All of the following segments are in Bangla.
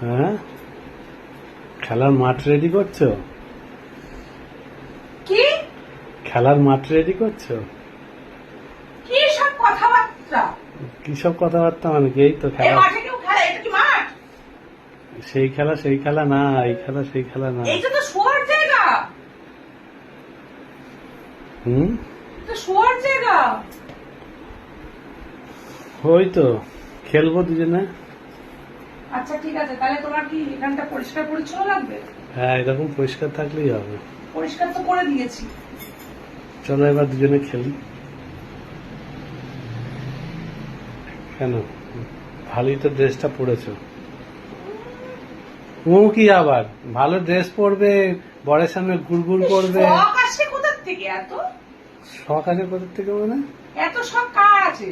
হ্যাঁ? খেলার মাঠ রেডি করছ? কি? খেলার মাঠ রেডি করছ? কি সব কথাবার্তা? কি সব কথাবার্তা মানে কি? এই তো খেলা। এটা সেই খেলা সেই খেলা না এই খেলা সেই খেলা না। এইটা তো শোয়ার জায়গা। হুম? এটা শোয়ার জায়গা। ওই তো খেলব দুজনে। আচ্ছা ঠিক আছে তাহলে তোমার কি এখানটা পরিষ্কার পরিচ্ছন্ন লাগবে হ্যাঁ এরকম পরিষ্কার থাকলেই হবে। পরিষ্কার তো করে দিয়েছি। চলো এবার দুজনে খেলি। কেন? ভালোই তো ড্রেসটা পরেছো ও কি আবার? ভালো ড্রেস পরবে বরের সামনে গুড়গুড় করবে। শখ আসছে কোথার থেকে এত? শখ আছে কোথার থেকে মানে? এত শখ কার আছে?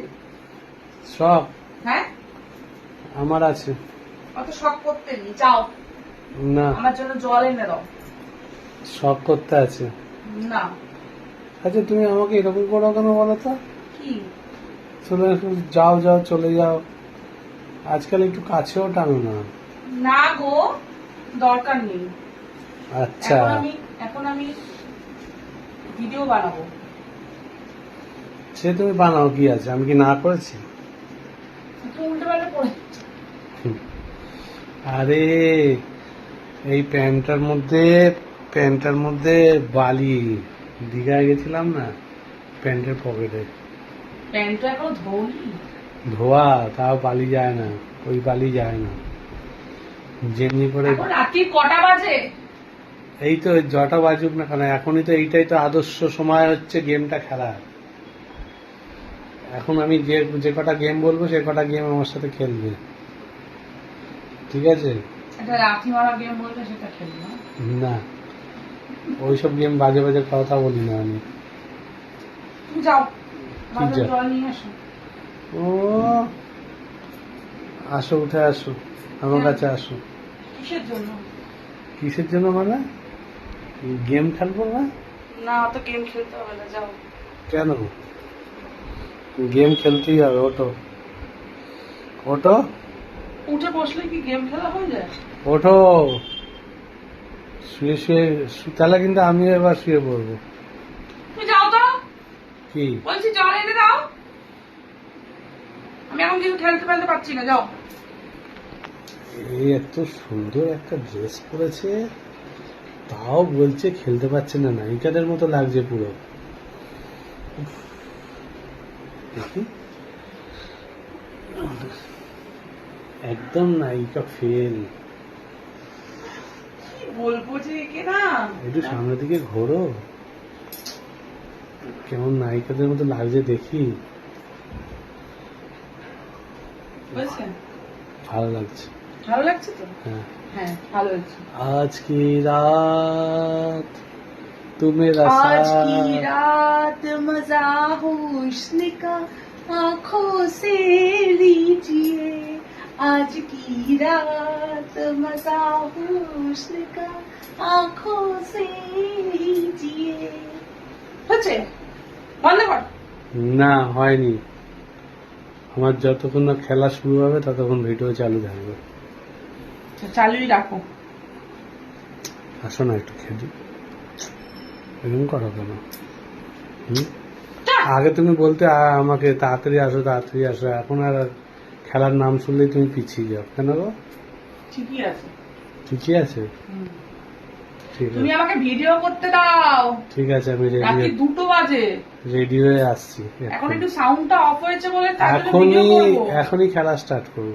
শখ? হ্যাঁ? আমার আছে। অত শখ করতে নি যাও। না। আমার জন্য জল এনে দাও। শখ করতে আছে? না। আচ্ছা তুমি আমাকে এরকম করো কেন বলো তো? কি? চলে যাও যাও চলে যাও। আজকাল একটু কাছেও টানো না। না গো দরকার নেই। আচ্ছা। এখন আমি এখন আমি ভিডিও বানাবো। সে তুমি বানাও কি আছে? আমি কি না করেছি? তুমি উল্টো পাল্টা পড়ে আরে এই প্যান্টটার মধ্যে প্যান্টটার মধ্যে বালি। দীঘায় গেছিলাম না প্যান্টের পকেটে। প্যান্টটা এখন ধোনি ধোয়া তাও বালি যায় না ওই বালি যায় না। যেমনি করে রাত্রি কটা বাজে? এই তো জটা বাজুক না কেন এখনই তো এইটাই তো আদর্শ সময় হচ্ছে গেমটা খেলার। এখন আমি যে যে কটা গেম বলব সে কটা গেম আমার সাথে খেলবে। ঠিক আছে? একটা লাঠি মারা গেম বলতে সেটা খেলব। না? না ওইসব গেম বাজে বাজে কথা বলি না আমি। যাও জল নিয়ে আসো ও আসো উঠে আসো আমার কাছে আসো। কিসের জন্য? কিসের জন্য মানে? গেম খেলব না? না অত গেম খেলতে হবে না যাও। কেন? গেম খেলতেই হবে ওটো। ওটো? উঠে বসলে কি গেম খেলা হয়ে যায়? ওঠো। শুয়ে শুয়ে তাহলে কিন্তু আমিও এবার শুয়ে পড়ব। তুমি যাও তো। কি? বলছি জল এনে দাও। আমি এখন কিছু খেলতে ফেলতে পারছি না যাও। এই এত সুন্দর একটা ড্রেস পরেছে। তাও বলছে খেলতে পারছে না নায়িকাদের মতো লাগছে পুরো। দেখি। একদম নায়িকা ফেল কি বলবো যে একে না একটু সামনের দিকে ঘোরো কেমন নায়িকাদের মতো লাগছে দেখি বুঝছেন ভালো লাগছে ভালো লাগছে তো হ্যাঁ হ্যাঁ ভালো হয়েছে आज की रात तू मेरा आज की साथ रात मजा हुस्न का आंखों से लीजिए आज की रात मजा हुस्न का आंखों से लीजिए হচ্ছে বন্ধ কর না হয়নি আমার যতক্ষণ না খেলা শুরু হবে ততক্ষণ ভিডিও চালু থাকবে চালুই রাখো আসো না একটু খেলি এরকম করো কেন হুম? আগে তুমি বলতে "আ, আমাকে তাড়াতাড়ি আসো তাড়াতাড়ি আসো এখন আর খেলার নাম শুনলেই তুমি পিছিয়ে যাও। কেন গো? ঠিকই আছে। ঠিকই আছে? তুমি আমাকে ভিডিও করতে দাও। ঠিক আছে আমি রেডি রাত্রি দুটো বাজে। রেডি হয়ে আসছি এখন একটু সাউন্ডটা অফ হয়েছে বলে তাড়াতাড়ি ভিডিও করব। এখনই খেলা স্টার্ট করব।